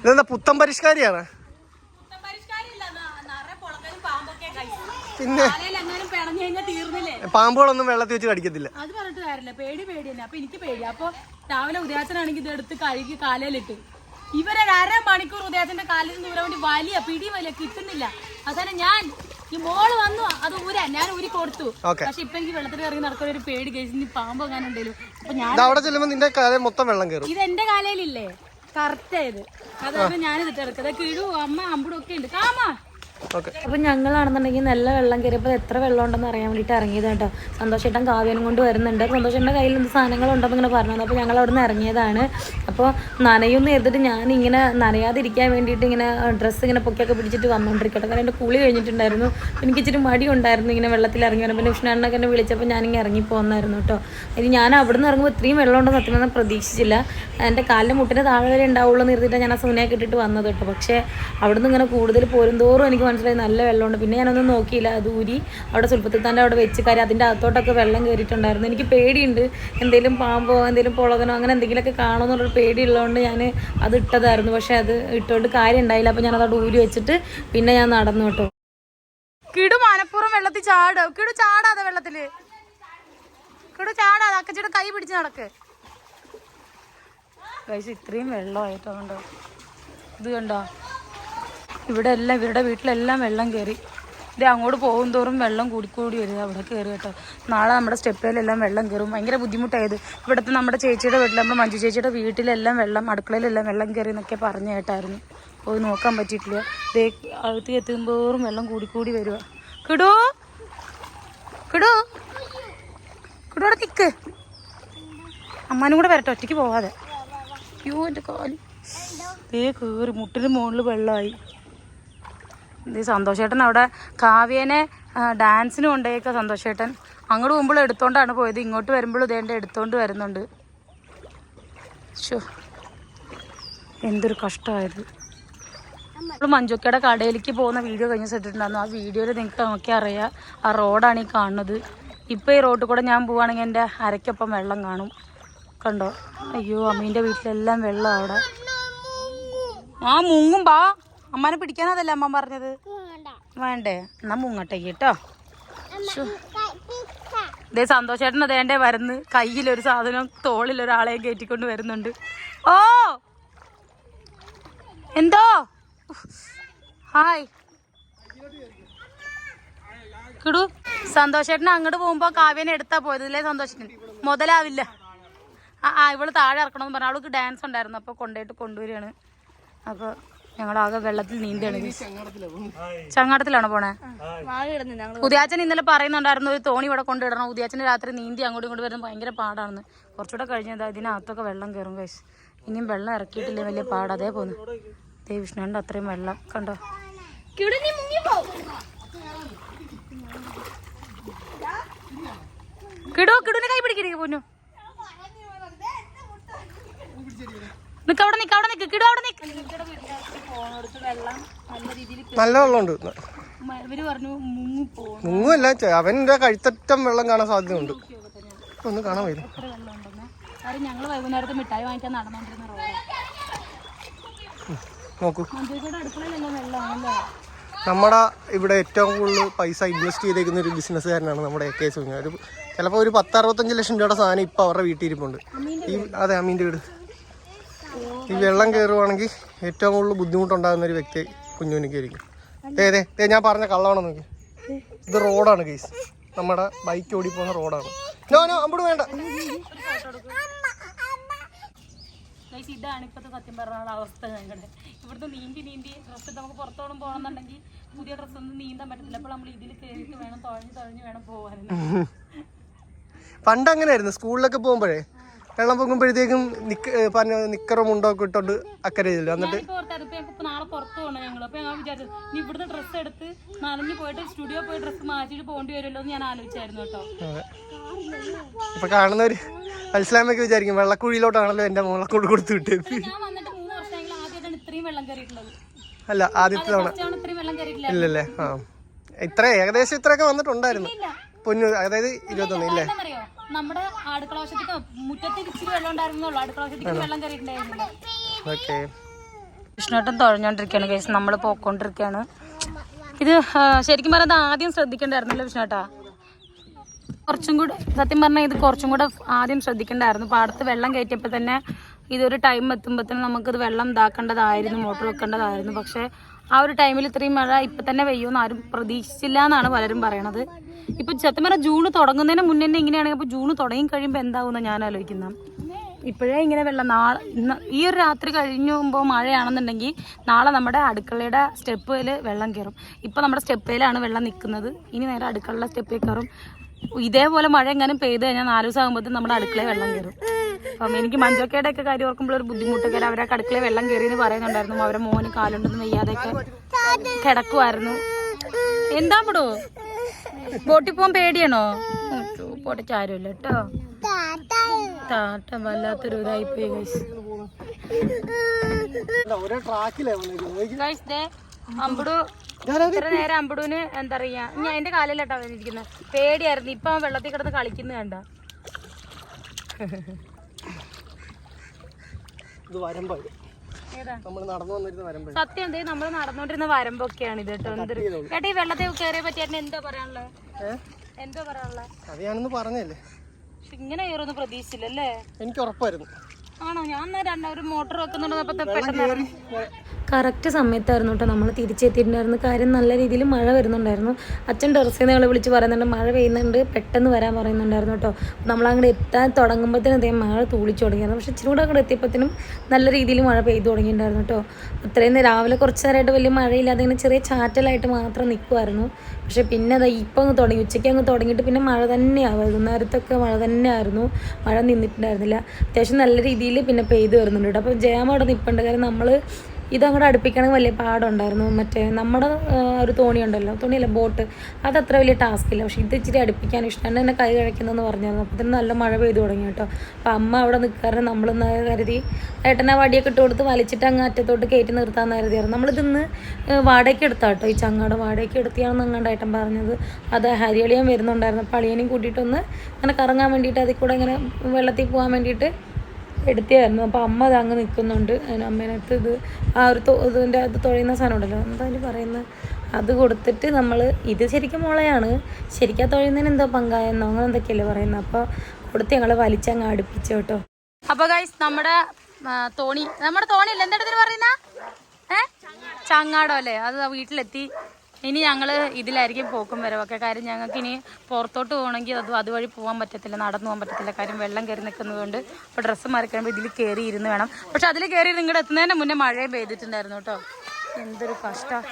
ഇതെന്താ പുത്തൻ പരിഷ്കാരിയാണ്? പിന്നെ? പാമ്പുകളൊന്നും വെള്ളത്തിൽ വെച്ച് കടിക്കത്തില്ല. അത് പറഞ്ഞിട്ട് കാര്യമില്ല പേടി പേടി തന്നെ അപ്പൊ എനിക്ക് പേടി. അപ്പൊ രാവിലെ ഉദയാച്ചനാണെങ്കിൽ ഇത് എടുത്ത് കഴുകി കാലയിലിട്ട് ഇവരെ അര മണിക്കൂർ ഉദയത്തിന്റെ കാലിൽ നിന്ന് ഊരാൻ വേണ്ടി വലിയ പിടി വലിയ കിട്ടുന്നില്ല. അവസാനം ഞാൻ ഈ മോൾ വന്നു അത് ഊരാ ഞാൻ ഊരി കൊടുത്തു. പക്ഷെ ഇപ്പൊ എനിക്ക് വെള്ളത്തിൽ ഇറങ്ങി നടക്കുന്ന ഒരു പേടി ഇനി പാമ്പ് അങ്ങനെ ഉണ്ടല്ലോ അപ്പൊ ഞാൻ അവിടെ നിന്റെ കാലം മൊത്തം വെള്ളം കയറും ഇത് എന്റെ കാലയിലില്ലേ? കറക്റ്റ് ആയത്. അതാണ് ഞാനിത് എടുക്കുന്നത് കിഴു അമ്മ അമ്പടും ഒക്കെ ഉണ്ട്. കാമാ ഓക്കെ. അപ്പൊ ഞങ്ങളാണെന്നുണ്ടെങ്കിൽ നല്ല വെള്ളം കയറിയപ്പോൾ എത്ര വെള്ളം ഉണ്ടെന്ന് അറിയാൻ വേണ്ടിയിട്ട് ഇറങ്ങിയത് കേട്ടോ. സന്തോഷേട്ടൻ കാവ്യനും കൊണ്ട് വരുന്നുണ്ട്. സന്തോഷേട്ടന്റെ കയ്യിൽ എന്ത് സാധനങ്ങളുണ്ടെന്ന് ഇങ്ങനെ പറഞ്ഞു അപ്പോൾ ഞങ്ങൾ അവിടെ നിന്ന് ഇറങ്ങിയതാണ്. അപ്പോൾ നനയൊന്നും എഴുതിട്ട് ഞാൻ ഇങ്ങനെ നനയാതിരിക്കാൻ വേണ്ടിയിട്ട് ഇങ്ങനെ ഡ്രസ്സ് ഇങ്ങനെ പൊക്കിയൊക്കെ പിടിച്ചിട്ട് വന്നുകൊണ്ടിരിക്കട്ടെ കാരണം എന്റെ കുളി കഴിഞ്ഞിട്ടുണ്ടായിരുന്നു. എനിക്ക് ഇച്ചിരി മടി ഉണ്ടായിരുന്നു ഇങ്ങനെ വെള്ളത്തിൽ ഇറങ്ങി വരുമ്പോൾ പിന്നെ ഉഷ്ണണ്ണൊക്കെ എന്നെ വിളിച്ചപ്പോൾ ഞാനിങ്ങനെ ഇറങ്ങി പോകുന്നായിരുന്നു കേട്ടോ. ഇനി ഞാൻ അവിടെ നിന്ന് ഇറങ്ങുമ്പോൾ ഇത്രയും വെള്ളം ഉണ്ടെന്ന് സത്യം പറഞ്ഞാൽ പ്രതീക്ഷിച്ചില്ല. എന്റെ കാലിന്റെ മുട്ടിന്റെ താഴെ വരെ ഉണ്ടാവുള്ളൂ എന്ന് നിർത്തിയിട്ട് ഞാൻ ആ സുനയൊക്കെ ഇട്ടിട്ട് വന്നത് കേട്ടോ. പക്ഷേ അവിടെ നിന്ന് ഇങ്ങനെ കൂടുതൽ പോരും തോറും എനിക്ക് മനസ്സിലായി നല്ല വെള്ളമുണ്ട്. പിന്നെ ഞാനൊന്നും നോക്കിയില്ല അത് ഊരി അവിടെ സുൽപ്പത്തിൽ തന്നെ അവിടെ വെച്ച് കാര്യം അതിന്റെ അകത്തോട്ടൊക്കെ വെള്ളം കയറിയിട്ടുണ്ടായിരുന്നു. എനിക്ക് പേടിയുണ്ട് എന്തെങ്കിലും പാമ്പോ എന്തെങ്കിലും പുളകനോ അങ്ങനെ എന്തെങ്കിലുമൊക്കെ കാണുമെന്നുള്ളൊരു പേടിയുള്ളതുകൊണ്ട് ഞാൻ അത് ഇട്ടതായിരുന്നു. പക്ഷേ അത് ഇട്ടുകൊണ്ട് കാര്യം ഉണ്ടായില്ല അപ്പോൾ ഞാനത് അവിടെ ഊരി വെച്ചിട്ട് പിന്നെ ഞാൻ നടന്നു കേട്ടോ. കിടു മനപ്പൂർവം വെള്ളത്തിൽ ചാടോ. കിടു ചാടാതെ വെള്ളത്തിൽ കിടു ചാടാതെ അക്കച്ചിയുടെ കൈ പിടിച്ച് നടക്ക്. കഴിച്ച് ഇത്രയും വെള്ളമായിട്ടോ കണ്ടോ ഇത് കണ്ടോ? ഇവിടെ എല്ലാം ഇവരുടെ വീട്ടിലെല്ലാം വെള്ളം കയറി ഇത് അങ്ങോട്ട് പോകും തോറും വെള്ളം കൂടിക്കൂടി വരിക അവിടെ കയറി കേട്ടോ. നാളെ നമ്മുടെ സ്റ്റെപ്പിലെല്ലാം വെള്ളം കയറും ഭയങ്കര ബുദ്ധിമുട്ടായത്. ഇവിടുത്തെ നമ്മുടെ ചേച്ചിയുടെ വീട്ടിൽ നമ്മുടെ മഞ്ജു ചേച്ചിയുടെ വീട്ടിലെല്ലാം വെള്ളം അടുക്കളയിലെല്ലാം വെള്ളം കയറി എന്നൊക്കെ പറഞ്ഞു കേട്ടായിരുന്നു. പോയി നോക്കാൻ പറ്റിയിട്ടില്ല. ദേ അടുത്ത് എത്തുമ്പോറും വെള്ളം കൂടിക്കൂടി വരിക. കിടോ. കിടോ. കിടോ അവിടെ നിൽക്ക് അമ്മാനും കൂടെ വരട്ടെ ഒറ്റയ്ക്ക് പോവാതെ. അയ്യോ എന്റെ കാൽ. ദേ കയറി മുട്ടിന് മുകളിൽ വെള്ളമായി. ഇത് സന്തോഷേട്ടൻ അവിടെ കാവ്യനെ ഡാൻസിന് കൊണ്ടുപോയേക്ക സന്തോഷേട്ടൻ. അങ്ങോട്ട് പോകുമ്പോൾ എടുത്തോണ്ടാണ് പോയത്. ഇങ്ങോട്ട് വരുമ്പോൾ ഇതേണ്ട എടുത്തോണ്ട് വരുന്നുണ്ട്. ശോ എന്തൊരു കഷ്ടമായത്. നമ്മൾ മഞ്ജുക്കയുടെ കടയിലേക്ക് പോകുന്ന വീഡിയോ കഴിഞ്ഞ് ഇട്ടിട്ടുണ്ടായിരുന്നു. ആ വീഡിയോയിൽ നിങ്ങൾക്ക് നോക്കി അറിയാം. ആ റോഡാണ് ഈ കാണുന്നത്. ഇപ്പോൾ ഈ റോഡിൽ കൂടെ ഞാൻ പോവുകയാണെങ്കിൽ എന്റെ അരയ്ക്കൊപ്പം വെള്ളം കാണും. കണ്ടോ? അയ്യോ അമ്മീന്റെ വീട്ടിലെല്ലാം വെള്ളം അവിടെ. ആ മുങ്ങും ബാ. അമ്മാനെ പിടിക്കാനതല്ല അമ്മ പറഞ്ഞത്? വേണ്ടേ. എന്നാ മുങ്ങട്ടെ കേട്ടോ ഇതേ സന്തോഷേട്ടൻ അതേണ്ടേ വരുന്ന് കയ്യിലൊരു സാധനം തോളിൽ ഒരാളെ കയറ്റിക്കൊണ്ട് വരുന്നുണ്ട്. ഓ! എന്തോ? ഹായ്. കിടു. സന്തോഷേട്ടൻ അങ്ങോട്ട് പോകുമ്പോ കാവ്യനെ എടുത്താ പോയത് ഇല്ലേ സന്തോഷേട്ടൻ? മുതലാവില്ല. ആ ആ ഇവൾ താഴെ ഇറക്കണമെന്ന് പറഞ്ഞു. അവൾക്ക് ഡാൻസ് ഉണ്ടായിരുന്നു. അപ്പൊ കൊണ്ടുപോയിട്ട് കൊണ്ടുവരികയാണ്. അപ്പൊ ഞങ്ങളാകെ വെള്ളത്തിൽ നീന്താണ് ചങ്ങാടത്തിലാണോ പോണേ? ഉദയാച്ചൻ ഇന്നലെ പറയുന്നുണ്ടായിരുന്നു ഒരു തോണി ഇവിടെ കൊണ്ടിടണം ഉദയാച്ചന് രാത്രി നീന്തി അങ്ങോട്ടും ഇങ്ങോട്ട് വരുന്നത് ഭയങ്കര പാടാണെന്ന്. കുറച്ചുകൂടെ കഴിഞ്ഞത് ഇതിനകത്തൊക്കെ വെള്ളം കയറും കൈസ് ഇനിയും വെള്ളം ഇറക്കിയിട്ടില്ല വലിയ പാട്. അതേ പോന്നു. ദേ വിഷ്ണുവിന്റെ അത്രയും വെള്ളം. കണ്ടോ? കിടോ കിടുന്ന കൈ പിടിക്കണേ പൊന്നു. നിക്ക് അവിടെ നിക്ക് അവിടെ നിക്ക് കിട അവിടെ നിക്ക്. വെള്ളം നല്ല രീതിയിൽ നല്ല വെള്ളമുണ്ട് ഇവർ പറഞ്ഞു മുങ്ങി പോകും മുങ്ങുമല്ല അവന്റെ അവന്റെ കഴുത്തറ്റം വെള്ളം കാണാൻ സാധ്യതയുണ്ട്. ഒന്ന് കാണാൻ വരും. ഞങ്ങൾ വൈകുന്നേരത്ത് മിഠായി വാങ്ങിക്കാൻ നോക്കൂ. നമ്മുടെ ഇവിടെ ഏറ്റവും കൂടുതൽ പൈസ ഇൻവെസ്റ്റ് ചെയ്തേക്കുന്ന ഒരു ബിസിനസ്സുകാരനാണ് നമ്മുടെ എ കെ സുഞ്ഞ ഒരു ചിലപ്പോൾ ഒരു പത്ത് അറുപത്തഞ്ച് ലക്ഷം രൂപയുടെ സാധനം ഇപ്പം അവരുടെ വീട്ടിൽ ഇരിപ്പുണ്ട്. ഈ അതെ അമ്മീന്റെ വീട്. ഈ വെള്ളം കയറുവാണെങ്കിൽ ഏറ്റവും കൂടുതൽ ബുദ്ധിമുട്ടുണ്ടാകുന്ന ഒരു വ്യക്തി കുഞ്ഞുനിക്കായിരിക്കും ദേ ദേ ഞാൻ പറഞ്ഞ കള്ളമാണോ നോക്കി ഇത് റോഡാണ് കേസ് നമ്മുടെ ബൈക്ക് ഓടി പോകുന്ന റോഡാണ്. നോ നോ അമ്പട് വേണ്ട. ഇതാണ് ഇപ്പോഴത്തെ സത്യം പറഞ്ഞ അവസ്ഥ ഞങ്ങളുടെ ഇവിടുന്ന് നീന്തി നീന്തി ഡ്രസ്സ് നമുക്ക് പുറത്തോടും പോകണമെന്നുണ്ടെങ്കിൽ പുതിയ ഡ്രസ്സ് ഒന്നും നീന്താൻ പറ്റത്തില്ല. അപ്പോൾ നമ്മൾ ഇതിൽ കയറിയിട്ട് വേണം തുഴഞ്ഞ് തുഴഞ്ഞ് വേണം പോകാൻ പണ്ട് അങ്ങനെയായിരുന്നു. സ്കൂളിലൊക്കെ പോകുമ്പോഴേ വെള്ളം പൊങ്ങുമ്പോഴത്തേക്കും നിക്ക് പറഞ്ഞ നിക്കറോ മുണ്ടോ ഒക്കെ ഇട്ടോണ്ട് അക്കരെ ചെല്ലും എന്നിട്ട്? നാളെ പുറത്ത് പോകണം ഞങ്ങൾ ഇവിടുന്ന് ഡ്രസ്സ് എടുത്ത് നനഞ്ഞു പോയിട്ട് സ്റ്റുഡിയോ പോയി ഡ്രസ്സ് മാറ്റിട്ട് പോകേണ്ടി വരുമല്ലോ എന്ന് ഞാൻ ആലോചിച്ചായിരുന്നു കേട്ടോ. അതെ. ഇപ്പൊ കാണുന്നവര് മനസ്സിലാമൊക്കെ വിചാരിക്കും വെള്ളക്കുഴിയിലോട്ടാണല്ലോ എന്റെ മോളെ കൊണ്ട് കൊടുത്തു വിട്ടത്. ഞാൻ വന്നിട്ട് മൂന്ന് വർഷമെങ്കിലും ആദ്യമായിട്ടാണ് ഇത്രയും വെള്ളം കയറിയിട്ടുള്ളത്. അല്ല ആദ്യത്തെ തവണ. ഇല്ലല്ലേ? ആ. ഇത്ര ഏകദേശം ഇത്രയൊക്കെ വന്നിട്ടുണ്ടായിരുന്നു. പൊന്നു അതായത് ഇരുപത്തൊന്ന് ഇല്ലേ? നമ്മുടെ അടുക്കളവശത്തേക്ക് മുറ്റത്ത് ഇച്ചിരി വെള്ളം ഉണ്ടായിരുന്നുള്ളൂ അടുക്കളവശത്തേക്ക് വെള്ളം. കയറിയിട്ടുണ്ടായിരുന്നു ഓക്കെ. വിഷ്ണുട്ടൻ തുഴഞ്ഞോണ്ടിരിക്കുകയാണ് കേസ് നമ്മൾ പോയിക്കൊണ്ടിരിക്കുകയാണ്. ഇത് ശരിക്കും പറഞ്ഞത് ആദ്യം ശ്രദ്ധിക്കണ്ടായിരുന്നല്ലോ വിഷ്ണുട്ടാ കുറച്ചും കൂടെ സത്യം പറഞ്ഞാൽ ഇത് കുറച്ചും കൂടെ ആദ്യം ശ്രദ്ധിക്കണ്ടായിരുന്നു. പാടത്ത് വെള്ളം കയറ്റിയപ്പോൾ തന്നെ ഇതൊരു ടൈം എത്തുമ്പോഴത്തേനും നമുക്കിത് വെള്ളം ഇതാക്കേണ്ടതായിരുന്നു മോട്ടർ വെക്കേണ്ടതായിരുന്നു. പക്ഷേ ആ ഒരു ടൈമിൽ ഇത്രയും മഴ ഇപ്പം തന്നെ പെയ്യുമെന്ന് ആരും പ്രതീക്ഷിച്ചില്ല എന്നാണ് പലരും പറയണത്. ഇപ്പം സത്യം പറഞ്ഞാൽ ജൂണ് തുടങ്ങുന്നതിന് മുന്നേ തന്നെ ഇങ്ങനെയാണെങ്കിൽ ജൂണ് തുടങ്ങി കഴിയുമ്പോൾ എന്താവുമെന്ന് ഞാൻ ആലോചിക്കുന്നത് ഇപ്പോഴേ ഇങ്ങനെ വെള്ളം നാളെ ഇന്ന് ഈ ഒരു രാത്രി കഴിഞ്ഞുമ്പോൾ മഴയാണെന്നുണ്ടെങ്കിൽ നാളെ നമ്മുടെ അടുക്കളയുടെ സ്റ്റെപ്പിൽ വെള്ളം കയറും ഇപ്പം നമ്മുടെ സ്റ്റെപ്പിലാണ് വെള്ളം നിൽക്കുന്നത്. ഇനി നേരെ അടുക്കളയുടെ സ്റ്റെപ്പിൽ കയറും. ഇതേപോലെ മഴ എങ്ങാനും പെയ്ത് കഴിഞ്ഞാൽ നാല് ദിവസം ആകുമ്പോഴത്തേക്കും നമ്മുടെ അടുക്കളയിൽ വെള്ളം കയറും അപ്പം എനിക്ക് മഞ്ചക്കേടെ ഒക്കെ കാര്യം ഓർക്കുമ്പോൾ ഒരു ബുദ്ധിമുട്ടൊക്കെ. അവരെ കടുക്കളെ വെള്ളം കയറി എന്ന് പറയുന്നുണ്ടായിരുന്നു അവരെ മോന് കാലുണ്ടെന്ന് വയ്യാതെയൊക്കെ കിടക്കുമായിരുന്നു എന്താ പെടോ ബോട്ടിൽ പോകാൻ പേടിയാണോ? പോട്ടെ ചാരുമില്ല കേട്ടോ. താട്ട വല്ലാത്തൊരു ഇതായി ഗൈസ് വന്നിരിക്കുന്നത് ഗൈസ് ദേ അമ്പടു. ഇത്ര നേരം അമ്പടുവിന് എന്താ പറയാ? ഞാൻ എന്റെ കാലിലട്ടാ വന്നിരിക്കുന്നത് പേടിയായിരുന്നു. ഇപ്പൊ അവൻ വെള്ളത്തിൽ കിടന്ന് കളിക്കുന്നു കണ്ട. ഇത് വരമ്പായി. ഏതാ? നമ്മൾ നടന്നു വന്നിരുന്ന വരമ്പായി സത്യം നമ്മൾ നടന്നോണ്ടിരുന്ന വരമ്പൊക്കെയാണ് ഇത് കേട്ടോ. ഏട്ടാ ഈ വെള്ളത്തിൽ കയറിയ പറ്റിയായിരുന്നു എന്താ പറയാനുള്ളത് എന്താ പറയാനുള്ളത് അത് ഞാനൊന്ന് പറഞ്ഞല്ലേ ഇങ്ങനെ കയറുമെന്ന് പ്രതീക്ഷിച്ചില്ലല്ലേ? എനിക്ക് ഉറപ്പായിരുന്നു. ആണോ? ഞാൻ ഒരു മോട്ടർ. കറക്റ്റ് സമയത്തായിരുന്നു കേട്ടോ. നമ്മൾ തിരിച്ചെത്തിയിട്ടുണ്ടായിരുന്നു. കാര്യം നല്ല രീതിയിൽ മഴ വരുന്നുണ്ടായിരുന്നു. അച്ഛൻ ടെറസിൽ നിന്ന് ഞങ്ങൾ വിളിച്ച് പറയുന്നുണ്ട് മഴ പെയ്യുന്നുണ്ട്. പെട്ടെന്ന് വരാൻ പറയുന്നുണ്ടായിരുന്നു കേട്ടോ. നമ്മൾ അങ്ങോട്ട് എത്താൻ തുടങ്ങുമ്പോഴത്തേനും അതേ മഴ തൂളിച്ചു തുടങ്ങിയായിരുന്നു പക്ഷെ ഇച്ചിരി കൂടെ അങ്ങോട്ട് എത്തിയപ്പോഴത്തേനും നല്ല രീതിയിൽ മഴ പെയ്തു തുടങ്ങിയിട്ടുണ്ടായിരുന്നു കേട്ടോ. അത്രയും രാവിലെ കുറച്ച് നേരമായിട്ട് വലിയ മഴയില്ലാതെ ഇങ്ങനെ ചെറിയ ചാറ്റലായിട്ട് മാത്രം നിൽക്കുമായിരുന്നു പക്ഷെ പിന്നെ അതാ ഇപ്പം അങ്ങ് തുടങ്ങി. ഉച്ചയ്ക്ക് അങ്ങ് തുടങ്ങിയിട്ട് പിന്നെ മഴ തന്നെയാണ് വൈകുന്നേരത്തൊക്കെ മഴ തന്നെയായിരുന്നു. മഴ നിന്നിട്ടുണ്ടായിരുന്നില്ല. അത്യാവശ്യം നല്ല രീതിയിൽ പിന്നെ പെയ്തു വരുന്നുണ്ട് കേട്ടോ. അപ്പോൾ ജയാമ അവിടെ നിൽപ്പുണ്ട് കാര്യം നമ്മൾ ഇതങ്ങോട്ട് അടുപ്പിക്കണമെങ്കിൽ വലിയ പാടുണ്ടായിരുന്നു. മറ്റേ നമ്മുടെ ഒരു തോണി ഉണ്ടല്ലോ. തോണിയല്ല ബോട്ട്. അതത്ര വലിയ ടാസ്ക് ഇല്ല. പക്ഷേ ഇത് ഇച്ചിരി അടുപ്പിക്കാൻ ഇഷ്ടമാണ്. എന്നെ കൈ കഴിക്കുന്നതെന്ന് പറഞ്ഞായിരുന്നു. അപ്പോൾ തന്നെ നല്ല മഴ പെയ്തു തുടങ്ങി കേട്ടോ. അപ്പോൾ അമ്മ അവിടെ നിൽക്കാറ് നമ്മളെന്ന് കരുതി ഏട്ടനെ വടിയൊക്കെ ഇട്ട് കൊടുത്ത് വലിച്ചിട്ട് അങ്ങ് അറ്റത്തോട്ട് കയറ്റി നിർത്താമെന്ന് കരുതിയായിരുന്നു. നമ്മളിതിന്ന് വാടകയ്ക്ക് എടുത്താ കേട്ടോ. ഈ ചങ്ങാട് വാടകയ്ക്ക് എടുത്തിയാണെന്ന് അങ്ങാണ്ട് ഏട്ടൻ പറഞ്ഞത്. അത് ഹരിയളിയാൻ വരുന്നുണ്ടായിരുന്നു. അപ്പോൾ അളിയനെയും കൂട്ടിയിട്ടൊന്ന് അങ്ങനെ കറങ്ങാൻ വേണ്ടിയിട്ട് അതിൽ കൂടെ ഇങ്ങനെ വെള്ളത്തിൽ പോകാൻ വേണ്ടിയിട്ട് എടുത്തിയായിരുന്നു. അപ്പോൾ അമ്മ അത് അങ്ങ് നിൽക്കുന്നുണ്ട് അമ്മേനകത്ത് ഇത് ആ ഒരു ഇതിന്റെ അത് തുഴയുന്ന സാധനം ഉണ്ടല്ലോ എന്താ അതിന് പറയുന്നത് അത് കൊടുത്തിട്ട് നമ്മൾ ഇത് ശരിക്കും മുളയാണ്. ശരിക്കും ആ തുഴയുന്നതിന് എന്തോ പങ്കായെന്നോ? അങ്ങനെ എന്തൊക്കെയല്ലേ പറയുന്നത് അപ്പോൾ കൊടുത്ത് ഞങ്ങൾ വലിച്ചങ്ങ് അടുപ്പിച്ചു കേട്ടോ. അപ്പോൾ ഗൈസ് നമ്മുടെ തോണി. നമ്മുടെ തോണിയല്ലേ? എന്താ ഇതിന് പറയുന്ന? ഏ? ചങ്ങാടോ അല്ലേ? അത് വീട്ടിലെത്തി. ഇനി ഞങ്ങൾ ഇതിലായിരിക്കും പോക്കും വരവൊക്കെ. കാര്യം ഞങ്ങൾക്ക് ഇനി പുറത്തോട്ട് പോകണമെങ്കിൽ അത് അതുവഴി പോകാൻ പറ്റത്തില്ല നടന്നു പോകാൻ പറ്റത്തില്ല. കാര്യം വെള്ളം കയറി നിൽക്കുന്നതുകൊണ്ട് അപ്പോൾ ഡ്രസ്സ് മാറി കഴിയുമ്പോൾ ഇതിൽ കയറി ഇരുന്ന് വേണം. പക്ഷെ അതിൽ കയറി നിങ്ങളുടെ എത്തുന്നതിന് മുന്നേ മഴയും പെയ്തിട്ടുണ്ടായിരുന്നു കേട്ടോ. എന്തൊരു കഷ്ടം.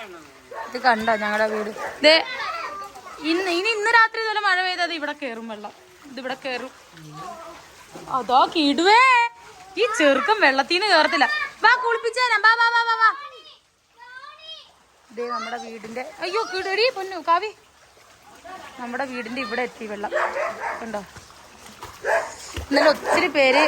ഇത് കണ്ടോ ഞങ്ങളുടെ വീട്? ഇത് ഇന്ന് ഇനി ഇന്ന് രാത്രി ഇതുപോലെ മഴ പെയ്താൽ ഇവിടെ കയറും വെള്ളം. ഇതിവിടെ കയറും അതോ കിടുവേ? ഈ ചെറുക്കം നിന്ന് കയറത്തില്ല വാ കുളിപ്പിച്ചാ വാ വാ വാ വാ. ദേ നമ്മുടെ വീടിന്റെ അയ്യോ കിടടി പൊന്നു കാവി നമ്മുടെ വീടിന്റെ ഇവിടെ എത്തി വെള്ളം. കണ്ടോ? ഇന്നലെ ഒത്തിരി പേര്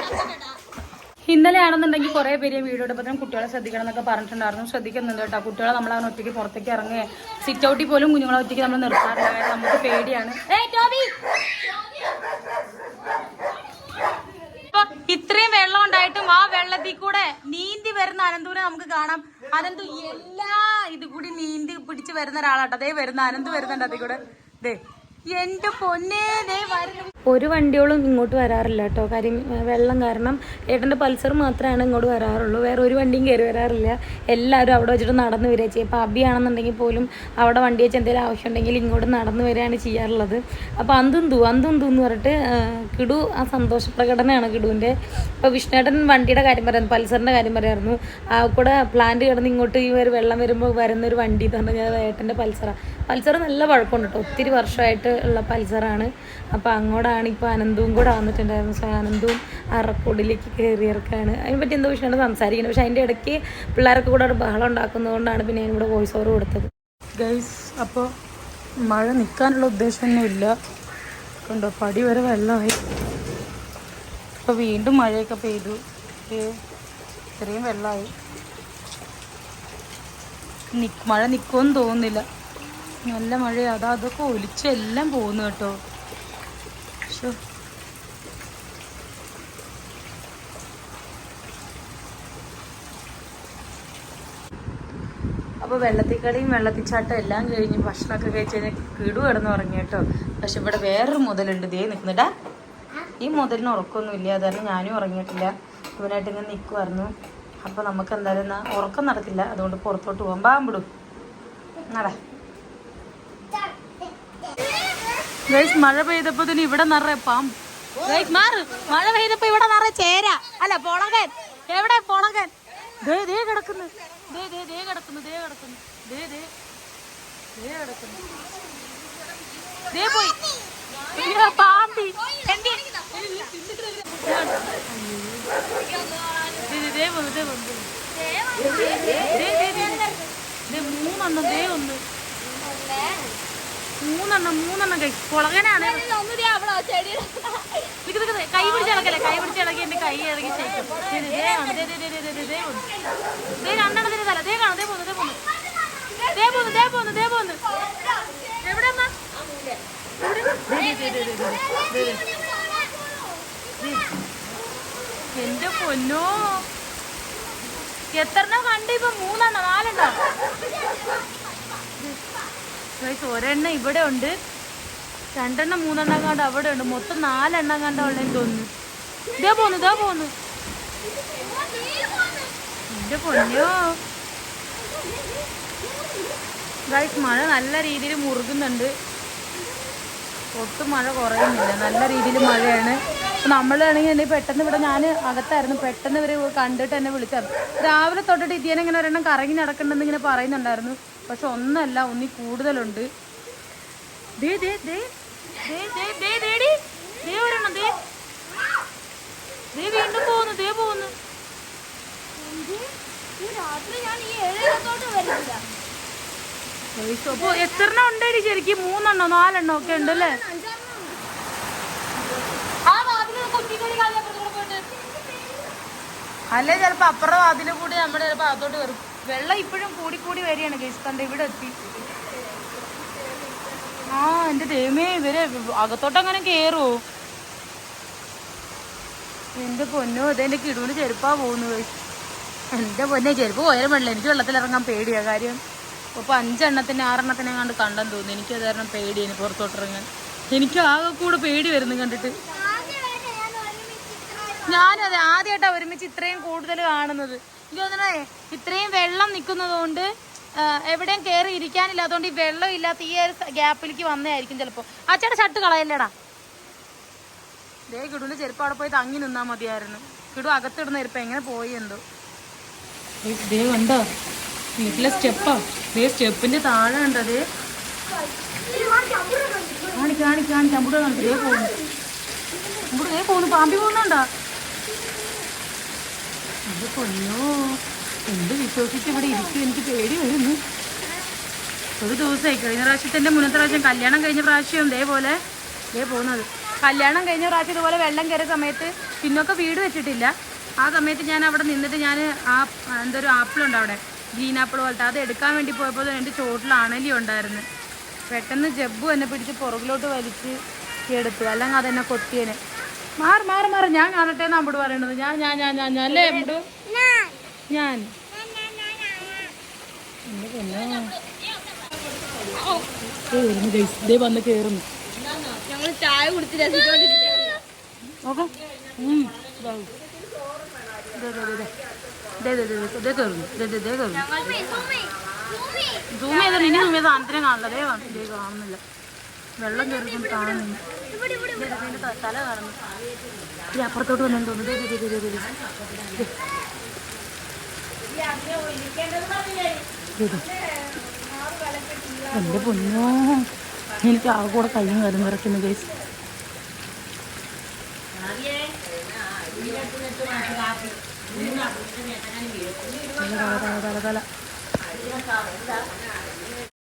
ഇന്നലെ ആണെന്നുണ്ടെങ്കിൽ കുറെ പേര് വീഡിയോ എടുപ്പത്തിനും കുട്ടികളെ ശ്രദ്ധിക്കണം എന്നൊക്കെ പറഞ്ഞിട്ടുണ്ടായിരുന്നു. ശ്രദ്ധിക്കുന്നുണ്ട് കേട്ടോ. കുട്ടികളെ നമ്മൾ അങ്ങനെ ഒറ്റയ്ക്ക് പുറത്തേക്ക് ഇറങ്ങുക സിറ്റ് ഔട്ടിൽ പോലും കുഞ്ഞുങ്ങളെ ഒറ്റയ്ക്ക് നമ്മൾ നിർത്താറില്ല. നമുക്ക് പേടിയാണ്. ഇത്രയും വെള്ളം ഉണ്ടായിട്ടും ആ വെള്ളത്തിൽ കൂടെ നീന്തി വരുന്ന അനന്തൂരെ നമുക്ക് കാണാം. അനന്തു എല്ലാ ഇത് കൂടി നീന്തി പിടിച്ച് വരുന്ന ഒരാളാട്ടോ. അതേ വരുന്ന അനന്ത് വരുന്നുണ്ട് അതേ കൂടെ. ദേ. എന്റെ പൊന്നേ ദേ വരുന്നു ഒരു വണ്ടിയോളും ഇങ്ങോട്ട് വരാറില്ല കേട്ടോ. കാര്യം വെള്ളം കാരണം ഏട്ടന്റെ പൾസർ മാത്രമാണ് ഇങ്ങോട്ട് വരാറുള്ളൂ. വേറെ ഒരു വണ്ടിയും കയറി വരാറില്ല. എല്ലാവരും അവിടെ വെച്ചിട്ട് നടന്ന് വരിക ചെയ്യുക ഇപ്പോൾ അബി ആണെന്നുണ്ടെങ്കിൽ പോലും അവിടെ വണ്ടി വെച്ച് എന്തെങ്കിലും ആവശ്യം ഉണ്ടെങ്കിൽ ഇങ്ങോട്ട് നടന്ന് വരികയാണ് ചെയ്യാറുള്ളത്. അപ്പോൾ തൂ അന്തും തൂ എന്ന് പറഞ്ഞിട്ട് കിടു ആ സന്തോഷ പ്രകടനമാണ് കിടുവിന്റെ ഇപ്പോൾ വിഷ്ണുവേട്ടൻ വണ്ടിയുടെ കാര്യം പറയായിരുന്നു പൾസറിന്റെ കാര്യം പറയായിരുന്നു ആ കൂടെ പ്ലാന്റ് കിടന്ന് ഇങ്ങോട്ട് ഈ ഒരു വെള്ളം വരുമ്പോൾ വരുന്ന ഒരു വണ്ടി എന്ന് പറഞ്ഞാൽ ഏട്ടന്റെ പൾസറാണ് പൾസർ നല്ല കുഴപ്പമുണ്ട് കേട്ടോ. ഒത്തിരി വർഷമായിട്ട് ഉള്ള പൾസറാണ്. അപ്പോൾ അങ്ങോട്ടാണ് ഇപ്പോൾ അനന്തവും കൂടെ വന്നിട്ടുണ്ടായിരുന്നു. സോ അനന്തവും ആ റെക്കോർഡിലേക്ക് കയറിയിറക്കാണ് അതിനെപ്പറ്റി എന്തോ വിഷയമാണ് സംസാരിക്കുന്നത് പക്ഷേ അതിന്റെ ഇടയ്ക്ക് പിള്ളേരൊക്കെ കൂടെ ഒരു ബഹളം ഉണ്ടാക്കുന്നതുകൊണ്ടാണ് പിന്നെ ഇവിടെ വോയിസ് ഓവർ കൊടുത്തത്. ഗൈസ് അപ്പോൾ മഴ നിൽക്കാനുള്ള ഉദ്ദേശമൊന്നുമില്ല കണ്ടോ പടി വരെ വെള്ളമായി. അപ്പോൾ വീണ്ടും മഴയൊക്കെ പെയ്തു. ഇത്രയും വെള്ളമായി. മഴ നിൽക്കുമെന്ന് തോന്നുന്നില്ല. നല്ല മഴയാണ് അതാ അതൊക്കെ ഒലിച്ചെല്ലാം പോകുന്നു കേട്ടോ. ശ്ശോ. അപ്പോൾ വെള്ളത്തിക്കളിയും വെള്ളത്തിച്ചാട്ടം എല്ലാം കഴിഞ്ഞ് ഭക്ഷണമൊക്കെ കഴിച്ച് കഴിഞ്ഞാൽ കിടു കിടന്ന് ഉറങ്ങി കേട്ടോ. പക്ഷെ ഇവിടെ വേറൊരു മുതലുണ്ട്. ദേ നിൽക്കുന്നുണ്ടാ ഈ മുതലിന് ഉറക്കമൊന്നും ഇല്ല അതായത് ഞാനും ഉറങ്ങിയിട്ടില്ല. ഇവനായിട്ട് ഇങ്ങനെ നിൽക്കുമായിരുന്നു അപ്പോൾ നമുക്ക് എന്തായാലും ഉറക്കം നടക്കില്ല അതുകൊണ്ട് പുറത്തോട്ട് പോകാൻ പാമ്പിടും. നട. മഴ പെയ്തപ്പോ തന്നെ ഇവിടെ നിറയെ പാമ്പ്. മഴ പെയ്തപ്പോ ഇവിടെ നിറയെ ചേര. അല്ല പൊളകൻ എവിടെ പൊളകൻ ദേ ദേ കിടക്കുന്നു. ദേ ദേ ദേ കിടക്കുന്നു ദേ കിടക്കുന്നു. ദേ ദേ. ദേ കിടക്കുന്നു. ദേ പോയി. പാമ്പി. എന്തി? ദേ, ദേ. ദേ, ദേ, ദേ, ദേ. ദേ മൂന്നെണ്ണം ദേ ഒന്ന് മൂന്നെണ്ണം മൂന്നെണ്ണം കൈ കുളകനാണ് കൈ പിടിച്ച് ഇളക്കല്ലേ കൈ പിടിച്ച് കൈ പിടിച്ചിളക്കി എന്റെ കൈ ഇറങ്ങി ശേഷം ദേ, ദേ, ദേ ആണ്. ദേ, ദേ, ദേ, ദേ, ദേ, ദേ, ദേ വന്നു. ദേ രണ്ടെണ്ണത്തിന് തല ദേ കാണും ദേ പോന്നു ദേ പോന്നു ദേ പോന്നു ദേ പോന്നു ദേ പോന്നു എവിടെ അമ്മ എവിടെ? ദേ, ദേ, ദേ, ദേ, ദേ, ദേ, ദേ, ദേ. എന്റെ പൊന്നോ എത്രണ്ണം കണ്ടു ഇപ്പൊ മൂന്നെണ്ണം നാലെണ്ണം ഗൈസ് ഒരെണ്ണം ഇവിടെ ഉണ്ട്. രണ്ടെണ്ണം മൂന്നെണ്ണം കണ്ട അവിടെ ഉണ്ട്. മൊത്തം നാലെണ്ണം കണ്ട ഉള്ളതെന്ന് തോന്നുന്നു ഇതാ പോന്നു ഇതാ പോന്നു. എന്റെ പൊന്നോ. ഗൈസ് മഴ നല്ല രീതിയിൽ മുറുകുന്നുണ്ട്. ഒട്ടും മഴ കുറയുന്നില്ല. നല്ല രീതിയിൽ മഴയാണ്. അപ്പം നമ്മളാണെങ്കിൽ എന്നെ പെട്ടെന്ന് ഇവിടെ ഞാൻ അകത്തായിരുന്നു. പെട്ടെന്ന് ഇവർ കണ്ടിട്ട് എന്നെ വിളിച്ചത്. രാവിലെ തൊട്ടിട്ട് ഇതിനെ ഇങ്ങനെ ഒരെണ്ണം കറങ്ങി നടക്കണ്ടെന്ന് ഇങ്ങനെ പറയുന്നുണ്ടായിരുന്നു. പക്ഷെ ഒന്നല്ല ഒന്നി കൂടുതലുണ്ട്. ദേ ദേ ദേ ദേ ദേ ദേ ദേടി ദേ ഒരെണ്ണം ദേ. ദേ വീണ്ടും പോകുന്നു ദേ പോകുന്നു അപ്പൊ എത്രണ്ണം ഉണ്ടേടി ശരിക്കും? മൂന്നെണ്ണോ നാലെണ്ണോ ഒക്കെ ഉണ്ട് അല്ലേ? അല്ലേ ചിലപ്പോ അപ്പുറം അതിലും കൂടി നമ്മുടെ ചിലപ്പോ അകത്തോട്ട് കയറും. വെള്ളം ഇപ്പോഴും കൂടി കൂടി വരികയാണ് കേസ് കണ്ട് ഇവിടെ എത്തി. ആ എന്റെ ദൈവമേ ഇവർ അകത്തോട്ട് അങ്ങനെ കേറുവോ എന്റെ പൊന്നോ എന്റെ കിടുവിന് ചെരുപ്പാ പോകുന്നു. എന്റെ പൊന്നെ ചെരുപ്പ് പോയാലും വെള്ളം എനിക്ക് വെള്ളത്തിൽ ഇറങ്ങാൻ പേടിയാ. കാര്യം ഇപ്പൊ അഞ്ചെണ്ണത്തിന് ആറെണ്ണത്തിനെ കണ്ട് കണ്ടെന്ന് തോന്നുന്നു. എനിക്ക് അത് കാരണം പേടിയാണ് പുറത്തോട്ട് ഇറങ്ങാൻ എനിക്ക് ആകെ കൂടെ പേടി വരുന്നു കണ്ടിട്ട്. ഞാനത് ആദ്യമായിട്ടാണ് ഒരുമിച്ച് ഇത്രയും കൂടുതൽ കാണുന്നത്. എനിക്ക് തോന്നണേ ഇത്രയും വെള്ളം നിൽക്കുന്നത് കൊണ്ട് എവിടെയും കയറി ഇരിക്കാനില്ലാത്തതുകൊണ്ട് ഈ വെള്ളം ഇല്ലാത്ത ഈ ഒരു ഗ്യാപ്പിലേക്ക് വന്നതായിരിക്കും ചിലപ്പോൾ ചേട്ടാ ഷർട്ട് കളയല്ലേടാ? ദേ കിടുവിന്റെ ചെരുപ്പ് അവിടെ പോയി തങ്ങി നിന്നാ മതിയായിരുന്നു. കിടു അകത്തിടുന്ന ചെരുപ്പ് എങ്ങനെ പോയി എന്തോ. ദേ കണ്ടോ? സ്റ്റെപ്പാ. സ്റ്റെപ്പിന്റെ താഴെ ഉണ്ടോ ദേ. കാണി കാണി കാണി ചമ്പുട ദേ പോകുന്നു ചമ്പുട ദേ പോകുന്നു പാമ്പി പോകുന്നുണ്ടോ എന്റെ പൊന്നോ എന്ത് വിശ്വസിച്ച് ഇവിടെ ഇരിക്കും എനിക്ക് പേടി വരുന്നു. ഒരു ദിവസമായി കഴിഞ്ഞ പ്രാവശ്യത്തിന്റെ മുന്നത്തെ പ്രാവശ്യം കല്യാണം കഴിഞ്ഞ പ്രാവശ്യം ഇതേപോലെ ഇതേ പോകുന്നത്. കല്യാണം കഴിഞ്ഞ പ്രാവശ്യം ഇതുപോലെ വെള്ളം കയറിയ സമയത്ത് പിന്നൊക്കെ വീട് വെച്ചിട്ടില്ല. ആ സമയത്ത് ഞാൻ അവിടെ നിന്നിട്ട് ഞാൻ ആ എന്തൊരു ആപ്പിളുണ്ട് അവിടെ ഗ്രീൻ ആപ്പിൾ പോലത്തെ അത് എടുക്കാൻ വേണ്ടി പോയപ്പോൾ എന്റെ ചോട്ടിൽ അണലി ഉണ്ടായിരുന്നു. പെട്ടെന്ന് ജബ്ബു എന്നെ പിടിച്ച് പുറകിലോട്ട് വലിച്ച് എടുത്തു. അല്ലെങ്കിൽ അതെന്നെ കൊത്തിയേനെ. മാറി മാറി മാറി. ഞാൻ കാണട്ടെ ഞാൻ അമ്മോട് പറയണത്. ഞാൻ ഞാൻ ഞാൻ ഞാൻ ഞാൻ അല്ലേ അമ്മോട് ഞാൻ. എന്റെ പൊന്നോ. ഇതേ വന്ന് കേറുന്നു. ഞങ്ങൾ ചായ കുടിച്ച് കേറുന്നു. കേറുന്നു. സൂം ചെയ്താൽ ഇനി സൂം ചെയ്ത സാധനത്തിനെ കാണില്ല ദേ കാണുന്നില്ല. വെള്ളം കയറിക്കൊണ്ട് കാണുന്നു. തല കാണുന്നു ഈ അപ്പുറത്തോട്ട് വന്നു തോന്നുന്നു. എന്റെ പൊന്നോ. എനിക്ക് ആകെ കൂടെ കയ്യും കാലും വിറയ്ക്കുന്നു കേസ് തല തല തല തല